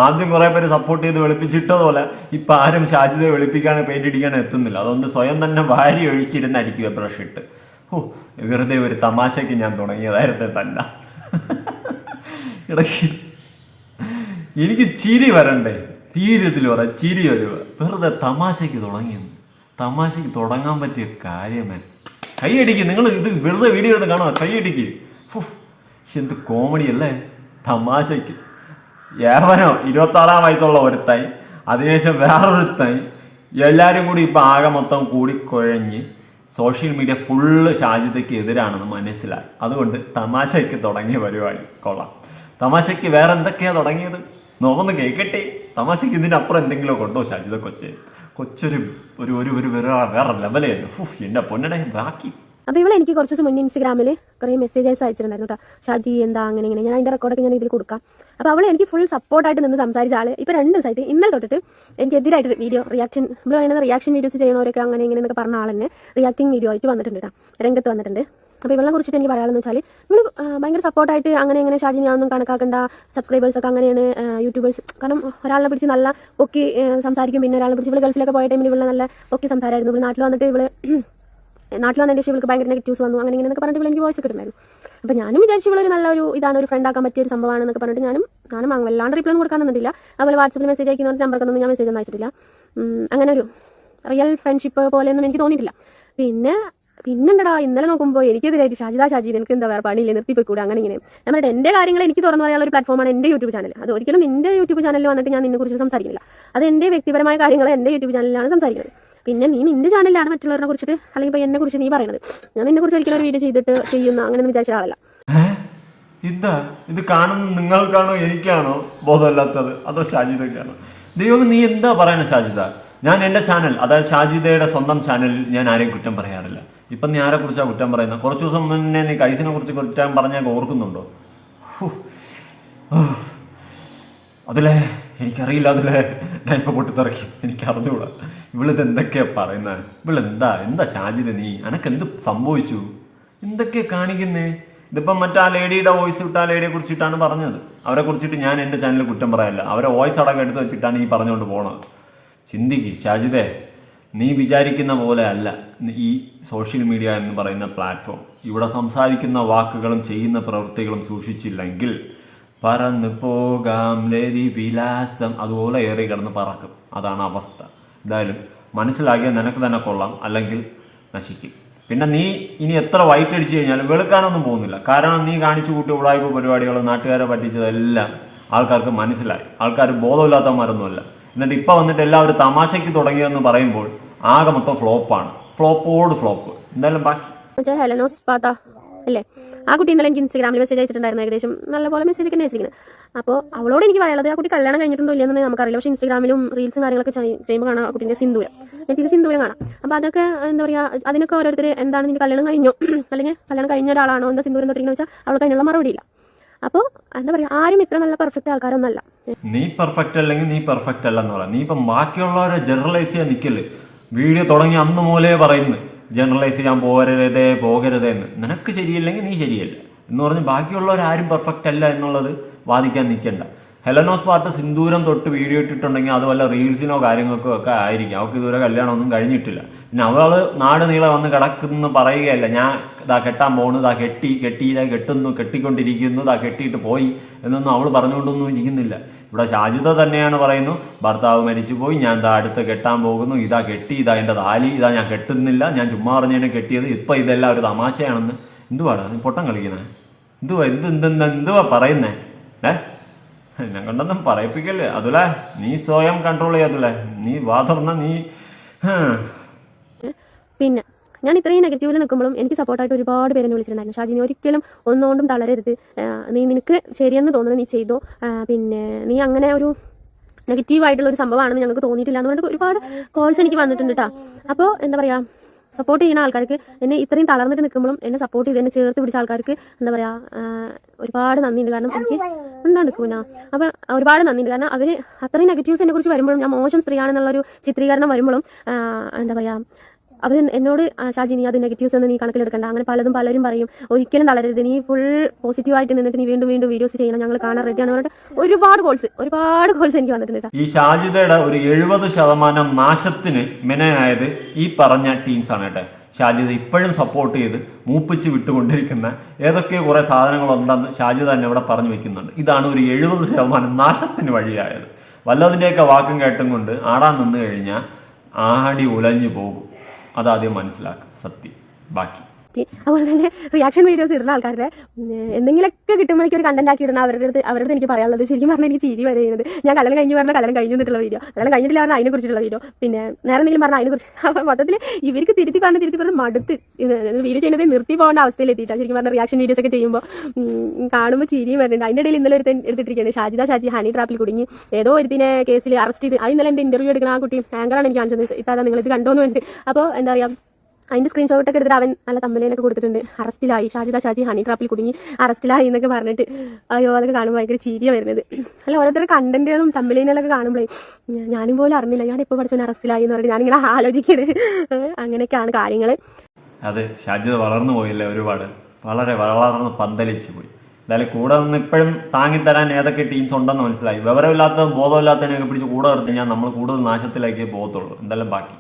ആദ്യം കുറെ പേര് സപ്പോർട്ട് ചെയ്ത് വെളുപ്പിച്ചിട്ടതുപോലെ ഇപ്പൊ ആരും ഷാജിദയെ വെളുപ്പിക്കാണ് പെയിന്റ് അടിക്കാൻ എത്തുന്നില്ല. അതുകൊണ്ട് സ്വയം തന്നെ വാരി ഒഴിച്ചിരുന്ന് അടിക്കുക ബ്രഷ് ഇട്ട് ഓ വെറുതെ ഒരു തമാശയ്ക്ക് ഞാൻ തുടങ്ങിയതായിരുന്നു തല്ല ഇടയ്ക്ക് എനിക്ക് ചിരി വരണ്ടേ? തീരത്തിൽ പറ ചിരി വരുക വെറുതെ തമാശയ്ക്ക് തുടങ്ങിയെന്ന്. തമാശയ്ക്ക് തുടങ്ങാൻ പറ്റിയ കാര്യമേ കൈയടിക്ക്. നിങ്ങൾ ഇത് വെറുതെ വീഡിയോ എടുത്ത് കാണാം കൈയടിക്ക്. എന്ത് കോമഡി അല്ലേ? തമാശയ്ക്ക് ഏവനോ ഇരുപത്താറാം വയസ്സുള്ള ഒരുത്തായി അതിനുശേഷം വേറൊരുത്തായി എല്ലാവരും കൂടി ഇപ്പം ആകെ മൊത്തം കൂടിക്കുഴഞ്ഞ് സോഷ്യൽ മീഡിയ ഫുള്ള് ഷാജിദയ്ക്ക് എതിരാണെന്ന് മനസ്സിലായി. അതുകൊണ്ട് തമാശയ്ക്ക് തുടങ്ങിയ പരിപാടി. കൊള്ളാം. തമാശയ്ക്ക് വേറെ എന്തൊക്കെയാണ് തുടങ്ങിയത്? നോക്കൊന്ന് കേൾക്കട്ടെ. തമാശയ്ക്ക് ഇതിനപ്പുറം എന്തെങ്കിലും കൊണ്ടോ ഷാജിദ കൊച്ചെ? കൊച്ചൊരു ഒരു ഒരു ഒരു വേറെ വേറെ ലെവലായിരുന്നു എന്റെ പൊന്നടെ ബാക്കി. അപ്പോൾ ഇവിടെ എനിക്ക് കുറച്ച് ദിവസം മുന്നേ ഇൻസ്റ്റാഗ്രാമിൽ കുറേ മെസ്സേജസ് അയച്ചിട്ടുണ്ടായിരുന്നു കേട്ടോ ഷാജി എന്താ അങ്ങനെ ഇങ്ങനെ. ഞാൻ അതിന്റെ റെക്കോർഡൊക്കെ ഞാൻ ഇതിൽ കൊടുക്കാം. അപ്പോൾ അവൾ എനിക്ക് ഫുൾ സപ്പോർട്ടായിട്ട് നിന്ന് സംസാരിച്ച ആൾ ഇപ്പോൾ രണ്ട് ദിവസമായിട്ട്. ഇന്നലെ തൊട്ടിട്ട് എനിക്ക് എതിരായിട്ട് വീഡിയോ റിയാക്ഷൻ നമ്മൾ പറയുന്നത് റിയാക്ഷൻ വീഡിയോസ് ചെയ്യുന്നവരൊക്കെ അങ്ങനെ ഇങ്ങനെ എന്നൊക്കെ പറഞ്ഞ ആൾ തന്നെ റിയാക്ടിങ് വീഡിയോ ആയിട്ട് വന്നിട്ടുണ്ട് കേട്ടോ രംഗത്ത് വന്നിട്ടുണ്ട്. അപ്പോൾ ഇവളെ കുറിച്ചിട്ട് എനിക്ക് പറയാമെന്ന് വെച്ചാൽ നമ്മൾ ഭയങ്കര സപ്പോർട്ടായിട്ട് അങ്ങനെ ഇങ്ങനെ ഷാജിനിയാണെന്നും കണക്കാക്കേണ്ട കണക്കാക്കണ്ട. സബ്സ്ക്രൈബേഴ്സ് ഒക്കെ അങ്ങനെയാണ് യൂട്യൂബേഴ്സ് കാരണം ഒരാളെ പിടിച്ച് നല്ല പൊക്കി സംസാരിക്കും. പിന്നെ ഒരാളെ പിടിച്ച് ഇവിടെ ഗൾഫിലൊക്കെ പോയ ടൈമിൽ ഇവളെ നല്ല പൊക്കി സംസാരമായിരുന്നു ഇവിടെ നാട്ടിൽ വന്നിട്ട് ഇവൾ നാട്ടിൽ വന്നതിന്റെ ഇവൾക്ക് ഭയങ്കര നെഗറ്റീവ്സ് വന്നു. അങ്ങനെ ഇങ്ങനെയൊക്കെ എന്നൊക്കെ പറഞ്ഞിട്ട് എനിക്ക് വോയിസ് കിട്ടുന്നുണ്ടായിരുന്നു അപ്പോൾ ഞാനും വിചാരിച്ചു ഇവളൊരു നല്ലൊരു ഇതാണ് ഒരു ഫ്രണ്ട് ആക്കാൻ പറ്റിയ ഒരു സംഭവമാണ് എന്നൊക്കെ പറഞ്ഞിട്ട് ഞാനും ഞാനും വല്ലാണ്ട് റിപ്ലൈ ഒന്നും കൊടുക്കാൻ നിന്നിട്ടില്ല. അതുപോലെ വാട്സപ്പിൽ മെസ്സേജ് അയക്കുന്ന നമ്പർക്കൊന്നും ഞാൻ മെസ്സേജ് ഒന്നും അയച്ചിട്ടില്ല. അങ്ങനെ ഒരു റിയൽ ഫ്രണ്ട്ഷിപ്പ് പോലെയൊന്നും എനിക്ക് തോന്നിയിട്ടില്ല. പിന്നെ പിന്നെണ്ടടാ ഇന്നലെ നോക്കുമ്പോൾ എനിക്കെതിരായിട്ട് ഷാജിദ ഷാജി എനിക്ക് എന്താ വേറെ പണിയില്ല നിർത്തിപ്പോയിക്കൂടെ അങ്ങനെ ഇങ്ങനെ. ഞാൻ പറഞ്ഞിട്ട് എന്റെ കാര്യങ്ങൾ എനിക്ക് തുറന്നു പറയാനുള്ള ഒരു പ്ലാറ്റ്ഫോമാണ് എന്റെ യൂട്യൂബ് ചാനൽ അത് ഒരിക്കലും നിന്റെ യൂട്യൂബ് ചാനലിൽ വന്നിട്ട് ഞാൻ നിന്നെ കുറിച്ച് സംസാരിക്കില്ല അത് എന്റെ വ്യക്തിപരമായ കാര്യങ്ങൾ എന്റെ യൂട്യൂബ് ചാനലിലാണ് സംസാരിക്കുന്നത്. പിന്നെ നീ നിന്റെ ചാനലിലാണ് മറ്റുള്ളവരെ കുറിച്ചിട്ട് അല്ലെങ്കിൽ ഇപ്പോൾ എന്നെ കുറിച്ച് നീ പറയുന്നത് ഞാൻ നിന്നെ കുറിച്ച് ഒരിക്കലും ഒരു വീഡിയോ ചെയ്തിട്ട് ചെയ്യുന്ന അങ്ങനെ വിചാരിച്ച ആളല്ല? ഇതാ? ഇത് നിങ്ങൾക്കാണോ എനിക്കാണോ ബോധമില്ലാത്തത്? അതോ ഷാജിദയ്ക്കാണോ? ദൈവം നീ എന്താ പറയണ ഷാജിദ? ഞാൻ എന്റെ ചാനൽ അതായത് ഷാജിദയുടെ സ്വന്തം ചാനലിൽ ഞാൻ ആരെയും കുറ്റം പറയാറില്ല. ഇപ്പം നീ ആരെ കുറിച്ചാണ് കുറ്റം പറയുന്നത്? കുറച്ച് ദിവസം മുന്നേ നീ കൈസിനെ കുറിച്ച് കുറ്റം പറഞ്ഞാൽ ഓർക്കുന്നുണ്ടോ? അതിലേ എനിക്കറിയില്ല അതിലേ. ഞാൻ ഇപ്പൊ പൊട്ടിത്തെറക്കി. എനിക്ക് അറിഞ്ഞൂടാ ഇവളിത് എന്തൊക്കെയാ പറയുന്നത് ഇവളെന്താ? എന്താ ഷാജിദ നീ? അനക്ക് എന്ത് സംഭവിച്ചു? എന്തൊക്കെയാ കാണിക്കുന്നേ? ഇതിപ്പം മറ്റേ ലേഡിയുടെ വോയിസ് വിട്ട ആ ലേഡിയെ കുറിച്ചിട്ടാണ് പറഞ്ഞത്. അവരെ കുറിച്ചിട്ട് ഞാൻ എന്റെ ചാനലിൽ കുറ്റം പറയല്ല. അവരെ വോയിസ് അടക്കം എടുത്ത് വെച്ചിട്ടാണ് ഈ പറഞ്ഞുകൊണ്ട് പോണത്. ചിന്തിക്ക് ഷാജിദേ നീ വിചാരിക്കുന്ന പോലെ അല്ല. ഈ സോഷ്യൽ മീഡിയ എന്ന് പറയുന്ന പ്ലാറ്റ്ഫോം ഇവിടെ സംസാരിക്കുന്ന വാക്കുകളും ചെയ്യുന്ന പ്രവൃത്തികളും സൂക്ഷിച്ചില്ലെങ്കിൽ പറന്നു പോകാം ലരി വിലാസം അതുപോലെ ഏറി കിടന്ന് പറക്കും. അതാണ് അവസ്ഥ. എന്തായാലും മനസ്സിലാക്കിയ നിനക്ക് തന്നെ കൊള്ളാം അല്ലെങ്കിൽ നശിക്കും. പിന്നെ നീ ഇനി എത്ര വൈറ്റ് അടിച്ചു കഴിഞ്ഞാലും വെളുക്കാനൊന്നും പോകുന്നില്ല. കാരണം നീ കാണിച്ചു കൂട്ടി ഉടായ്പ പരിപാടികൾ നാട്ടുകാരെ പറ്റിച്ചതെല്ലാം ആൾക്കാർക്ക് മനസ്സിലായി. ആൾക്കാർ ബോധമില്ലാത്തവന്മാരൊന്നുമല്ല. എന്നിട്ട് ഇപ്പം വന്നിട്ട് എല്ലാവരും തമാശയ്ക്ക് തുടങ്ങിയെന്ന് പറയുമ്പോൾ ആകെ മൊത്തം ഫ്ലോപ്പാണ്. ഫ്ലോപ്പോട് ഫ്ലോപ്പ്. എന്തായാലും ബാക്കി വെച്ചാൽ ഹെലനോസ് പാത്ത അല്ലേ? ആ കുട്ടി ഇന്നലെ എനിക്ക് ഇൻസ്റ്റാഗ്രാമിൽ മെസ്സേജ് അയച്ചിട്ടുണ്ടായിരുന്നു ഏകദേശം നല്ലപോലെ മെസ്സേജ് ഒക്കെ അയച്ചിരിക്കുന്നത് അപ്പോൾ അവളോട് എനിക്ക് പറയാനുള്ളത് ആ കുട്ടി കല്യാണം കഴിഞ്ഞിട്ടുണ്ടോ ഇല്ലെന്ന് നമുക്കറിയില്ല. പക്ഷേ ഇൻസ്റ്റാഗ്രാമിലും റീൽസും കാര്യങ്ങളൊക്കെ ചെയ്- ചെയ്യുമ്പോൾ കാണാം ആ കുട്ടീന്റെ സിന്ദൂരം. എനിക്ക് സിന്ദൂരം കാണാം. അപ്പോൾ അതൊക്കെ എന്താ പറയുക അതിനൊക്കെ ഓരോരുത്തർ എന്താണ് നിന്റെ കല്യാണം കഴിഞ്ഞോ? അല്ലെങ്കിൽ കല്യാണം കഴിഞ്ഞ ഒരാളാണോ? എന്താ സിന്ദൂരം തൊട്ടിരിക്കുന്നത് വെച്ചാൽ അവൾക്ക് അതിനുള്ള മറുപടിയില്ല അപ്പോൾ എന്താ പറയുക ആരും ഇത്ര നല്ല പെർഫെക്റ്റ് ആൾക്കാരൊന്നല്ല നീ പെർഫെക്റ്റ് അല്ലെങ്കിൽ നീ പെർഫെക്റ്റ് അല്ലെന്ന് പറയാം. നീ ഇപ്പം ബാക്കിയുള്ളവരെ ജനറലൈസ് ചെയ്യാൻ നിൽക്കൽ വീഡിയോ തുടങ്ങി അന്ന് മൂലേ പറയുന്നു ജനറലൈസ് ചെയ്യാൻ പോകരുതേ പോകരുതേ എന്ന്. നിനക്ക് ശരിയല്ലെങ്കിൽ നീ ശരിയല്ല എന്ന് പറഞ്ഞ് ബാക്കിയുള്ളവരാരും പെർഫെക്റ്റ് അല്ല എന്നുള്ളത് വാദിക്കാൻ നിൽക്കണ്ട. ഹെലനോസ് പാർട്ട് സിന്ദൂരം തൊട്ട് വീഡിയോ ഇട്ടിട്ടുണ്ടെങ്കിൽ അത് വല്ല റീൽസിനോ കാര്യങ്ങൾക്കോ ഒക്കെ ആയിരിക്കും. അവൾക്ക് ഇതുവരെ കല്യാണമൊന്നും കഴിഞ്ഞിട്ടില്ല. പിന്നെ അവൾ നാട് നീളെ വന്ന് കിടക്കുന്നു പറയുകയല്ല. ഞാൻ ഇതാ കെട്ടാൻ പോകുന്നു ഇതാ കെട്ടി കെട്ടി ഇതാ കെട്ടുന്നു കെട്ടിക്കൊണ്ടിരിക്കുന്നു ഇതാ കെട്ടിയിട്ട് പോയി എന്നൊന്നും അവൾ പറഞ്ഞുകൊണ്ടൊന്നും ഇരിക്കുന്നില്ല. ഇവിടെ ഷാജിത തന്നെയാണ് പറയുന്നു ഭർത്താവ് മരിച്ചുപോയി ഞാൻ ഇതാ അടുത്ത് കെട്ടാൻ പോകുന്നു. ഇതാ കെട്ടി ഇതാ എന്റെ താലി ഇതാ ഞാൻ കെട്ടുന്നില്ല. ഞാൻ ചുമ്മാ പറഞ്ഞതിനെ കെട്ടിയത്. ഇപ്പം ഇതെല്ലാം ഒരു തമാശയാണെന്ന്. എന്തുവാടാ? നീ പൊട്ടം കളിക്കുന്നത് എന്തുവാ? എന്ത് എന്ത് എന്തുവാ പറയുന്നേ? ഏ? എന്നെ കൊണ്ടൊന്നും പറയിപ്പിക്കല്ലേ? അതുലേ നീ സ്വയം കൺട്രോൾ ചെയ്യാതുലേ നീ വാ തുറന്ന നീ. പിന്നെ ഞാൻ ഇത്രയും നെഗറ്റീവിൽ നിൽക്കുമ്പോഴും എനിക്ക് സപ്പോർട്ടായിട്ട് ഒരുപാട് പേര് വിളിച്ചിട്ടുണ്ടായിരുന്നു. ഷാജി നീ ഒരിക്കലും ഒന്നുകൊണ്ടും തളരരുത്. നീ നിനക്ക് ശരിയെന്ന് തോന്നുന്നത് നീ ചെയ്തോ. പിന്നെ നീ അങ്ങനെ ഒരു നെഗറ്റീവ് ആയിട്ടുള്ള ഒരു സംഭവമാണെന്ന് ഞങ്ങൾക്ക് തോന്നിയിട്ടില്ല എന്ന് പറഞ്ഞിട്ട് ഒരുപാട് കോൾസ് എനിക്ക് വന്നിട്ടുണ്ട് കേട്ടോ അപ്പോൾ എന്താ പറയുക സപ്പോർട്ട് ചെയ്യുന്ന ആൾക്കാർക്ക് എന്നെ ഇത്രയും തളർന്നിട്ട് നിൽക്കുമ്പോഴും എന്നെ സപ്പോർട്ട് ചെയ്ത് എന്നെ ചേർത്ത് പിടിച്ച ആൾക്കാർക്ക് എന്താ പറയുക ഒരുപാട് നന്ദിയുണ്ട്. കാരണം എനിക്ക് എന്താണ് കൂന അപ്പം ഒരുപാട് നന്ദിയുണ്ട്. കാരണം അവർ അത്രയും നെഗറ്റീവ്സ് എന്നെ കുറിച്ച് വരുമ്പോഴും ഞാൻ മോശം സ്ത്രീയാണെന്നുള്ളൊരു ചിത്രീകരണം വരുമ്പോഴും എന്താ പറയുക അവർ എന്നോട് "ആ, ഷാജി നീ അത് നെഗറ്റീവ്സ് ഒന്നും നീ കണക്കിലെടുക്കണ്ട. അങ്ങനെ പലതും പലരും പറയും. ഒരിക്കലും തളരരുത്. നീ ഫുൾ പോസിറ്റീവായിട്ട് നിന്നിട്ട് നീ വീണ്ടും വീണ്ടും വീഡിയോസ് ചെയ്യണം. ഞങ്ങൾ കാണാൻ റെഡിയാണ് പറഞ്ഞിട്ട് ഒരുപാട് കോൾസ് ഒരുപാട് കോൾസ് എനിക്ക് വന്നിട്ടുണ്ട് ഈ ഷാജിതയുടെ ഒരു എഴുപത് ശതമാനം നാശത്തിന് മെനയായത് ഈ പറഞ്ഞ ടീംസ് ആണ് കേട്ടെ ഷാജിദ ഇപ്പോഴും സപ്പോർട്ട് ചെയ്ത് മൂപ്പിച്ച് വിട്ടുകൊണ്ടിരിക്കുന്ന ഏതൊക്കെ കുറെ സാധനങ്ങളുണ്ടെന്ന് ഷാജിദ തന്നെ ഇവിടെ പറഞ്ഞു വെക്കുന്നുണ്ട്. ഇതാണ് ഒരു എഴുപത് ശതമാനം നാശത്തിന് വഴിയായത്. വല്ലതിന്റെയൊക്കെ വാക്കും കേട്ടും കൊണ്ട് ആടാൻ നിന്ന് കഴിഞ്ഞാൽ ആടി ഉലഞ്ഞു പോകും. അതാദ്യം മനസ്സിലാക്കുക സത്യം. ബാക്കി. അതുപോലെ തന്നെ റിയാക്ഷൻ വീഡിയോസ് ഇടുന്ന ആൾക്കാരുടെ എന്തെങ്കിലുമൊക്കെ കിട്ടുമ്പോഴേക്കും ഒരു കണ്ടന്റ് ആക്കി ഇടുന്ന അവരുടെ അടുത്ത് അവരുടെ എനിക്ക് പറയാനുള്ളത് ശരിക്കും പറഞ്ഞാൽ എനിക്ക് ചിരി വരെ ചെയ്യുന്നത്. ഞാൻ കല്യാണം കഴിഞ്ഞ് പറഞ്ഞാൽ കല്യാണം കഴിഞ്ഞു എന്നിട്ടുള്ള വീഡിയോ കല്യാണം കഴിഞ്ഞിട്ടില്ല പറഞ്ഞാൽ അതിനെ കുറിച്ചുള്ള വീഡിയോ പിന്നെ നേരെ എന്തെങ്കിലും പറഞ്ഞാൽ അതിനെ കുറിച്ച്. അപ്പോൾ മൊത്തത്തിൽ ഇവർക്ക് തിരുത്തി പറഞ്ഞ് തിരുത്തി പറഞ്ഞ് മടുത്ത്. വീഡിയോ ചെയ്യുന്നത് നിർത്തി പോകേണ്ട അവസ്ഥയിൽ എത്തിയിട്ടാണ് ശരിക്കും പറഞ്ഞാൽ റിയാക്ഷൻ വീഡിയോസ് ഒക്കെ ചെയ്യുമ്പോൾ കാണുമ്പോൾ ചിരിയും വരുന്നുണ്ട്. അതിന്റെ ഇടയിൽ ഇന്നലെ ഒരു എടുത്തിട്ടിരിക്കുകയാണ്. ഷാജിദ ഷാജി ഹണി ട്രാപ്പിൽ കുടുങ്ങി. ഏതോ ഒരുത്തിനെ കേസിൽ അറസ്റ്റ് ചെയ്ത്. അത് ഇന്നലെ എന്റെ ഇന്റർവ്യൂ എടുക്കുന്ന ആ കുട്ടി ആങ്കറാണ് എനിക്ക് കാണിച്ചത്. ഇത്താ നിങ്ങൾ ഇത് കണ്ടോന്നു വേണ്ടി അപ്പോൾ എന്താ പറയുക അതിന്റെ സ്ക്രീൻഷോട്ട് ഒക്കെ എടുത്തിട്ട് അവൻ നല്ല തമ്പലേനൊക്കെ കൊടുത്തിട്ടുണ്ട്. അറസ്റ്റിലായി. ഷാജിദ ഷാജി ഹണി ട്രാപ്പിൽ കുടുങ്ങി. അറസ്റ്റിലായി എന്നൊക്കെ പറഞ്ഞിട്ട് അയ്യോ അതൊക്കെ കാണുമ്പോൾ ഭയങ്കര ചീരിയ വരുന്നത്. അല്ല ഓരോരുത്തരുടെ കണ്ടന്റുകളും തമ്മിലേനൊക്കെ കാണുമ്പോഴേ ഞാനും പോലും അറിഞ്ഞില്ല. ഞാൻ ഇപ്പോൾ പഠിച്ചവൻ അറസ്റ്റിലായി എന്ന് പറഞ്ഞിട്ട് ഞാനിങ്ങനെ ആലോചിക്കരുത് അങ്ങനെയൊക്കെയാണ് കാര്യങ്ങൾ അതെ ഷാജിദ വളർന്നു പോയില്ലേ ഒരുപാട്. വളരെ വളർന്ന് പന്തലിച്ചു പോയി. എന്തായാലും കൂടെ നിന്ന് ഇപ്പോഴും താങ്ങിത്തരാൻ ഏതൊക്കെ ടീംസ് ഉണ്ടെന്ന് മനസ്സിലായി. വിവരമില്ലാത്ത ബോധമില്ലാത്തതിനൊക്കെ പിടിച്ച് കൂടെ നിർത്തി കഴിഞ്ഞാൽ നമ്മൾ കൂടുതൽ നാശത്തിലേക്കേ പോകത്തുള്ളൂ. എന്തായാലും ബാക്കി.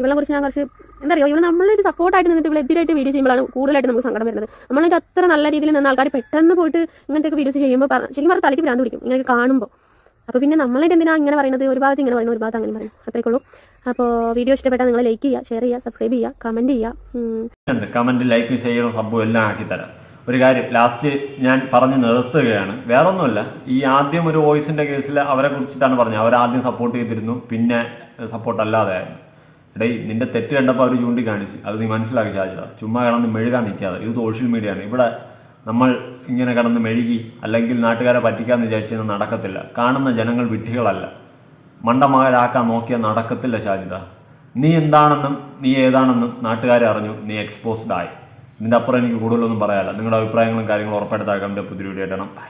ഇവളെ കുറിച്ച് ഞാൻ കുറച്ച് എന്താ പറയുക ഇവിടെ നമ്മളൊരു സപ്പോർട്ടായിട്ട് നിന്നിട്ട് ഇവിടെ എതിരായിട്ട് വീഡിയോ ചെയ്യുമ്പോഴാണ് കൂടുതലായിട്ട് നമുക്ക് സങ്കടം വരുന്നത്. നമ്മളൊരു അത്ര നല്ല രീതിയിൽ നിന്ന് ആൾക്കാർ പെട്ടെന്ന് പോയിട്ട് ഇങ്ങനത്തെ വീഡിയോസ് ചെയ്യുമ്പോൾ ശരിക്കും പറഞ്ഞാൽ തലയ്ക്ക് ഭ്രാന്ത് പിടിക്കും ഇങ്ങനെ കാണുമ്പോൾ. അപ്പോൾ പിന്നെ നമ്മളായിട്ട് എന്തിനാണ് ഇങ്ങനെ പറയുന്നത്? ഒരു ഭാഗത്ത് ഇങ്ങനെ പറയുന്നത് ഒരു ഭാഗത്ത് അങ്ങനെ പറയും അത്രയ്ക്കുള്ളൂ അപ്പോൾ വീഡിയോ ഇഷ്ടപ്പെട്ടാൽ നിങ്ങൾ ലൈക്ക് ചെയ്യുക ഷെയർ ചെയ്യുക സബ്സ്ക്രൈബ് ചെയ്യുക കമന്റ് ചെയ്യുക. കമന്റ് ലൈക്ക് ചെയ്യണം സംഭവം എല്ലാം ആക്കി തരാം. ഒരു കാര്യം ലാസ്റ്റ് ഞാൻ പറഞ്ഞ് നിർത്തുകയാണ്. വേറൊന്നുമല്ല ഈ ആദ്യം ഒരു വോയിസിന്റെ കേസിൽ അവരെ കുറിച്ചിട്ടാണ് പറഞ്ഞത്. അവരാദ്യം സപ്പോർട്ട് ചെയ്തിരുന്നു പിന്നെ സപ്പോർട്ട് അല്ലാതെ ആയിരുന്നു. എടേ നിന്റെ തെറ്റ് കണ്ടപ്പോൾ അവർ ചൂണ്ടിക്കാണിച്ച്. അത് നീ മനസ്സിലാക്കി ഷാജിത ചുമ്മാ കിടന്ന് മെഴുകാൻ നിൽക്കാതെ. ഇത് സോഷ്യൽ മീഡിയ ആണ്. ഇവിടെ നമ്മൾ ഇങ്ങനെ കിടന്ന് മെഴുകി അല്ലെങ്കിൽ നാട്ടുകാരെ പറ്റിക്കാന്ന് വിചാരിച്ചത് നടക്കത്തില്ല. കാണുന്ന ജനങ്ങൾ വിഡ്ഢികളല്ല. മണ്ടമകരാക്കാൻ നോക്കിയാൽ നടക്കത്തില്ല ഷാജിദ. നീ എന്താണെന്നും നീ ഏതാണെന്നും നാട്ടുകാരെ അറിഞ്ഞു നീ എക്സ്പോസ്ഡ് ആയി. ഇതിന്റെ അപ്പുറം എനിക്ക് കൂടുതലൊന്നും പറയാനില്ല. നിങ്ങളുടെ അഭിപ്രായങ്ങളും കാര്യങ്ങളും ഉറപ്പെടുത്താക്കാൻ പുതിയ വീഡിയോ ഇടണം ബൈ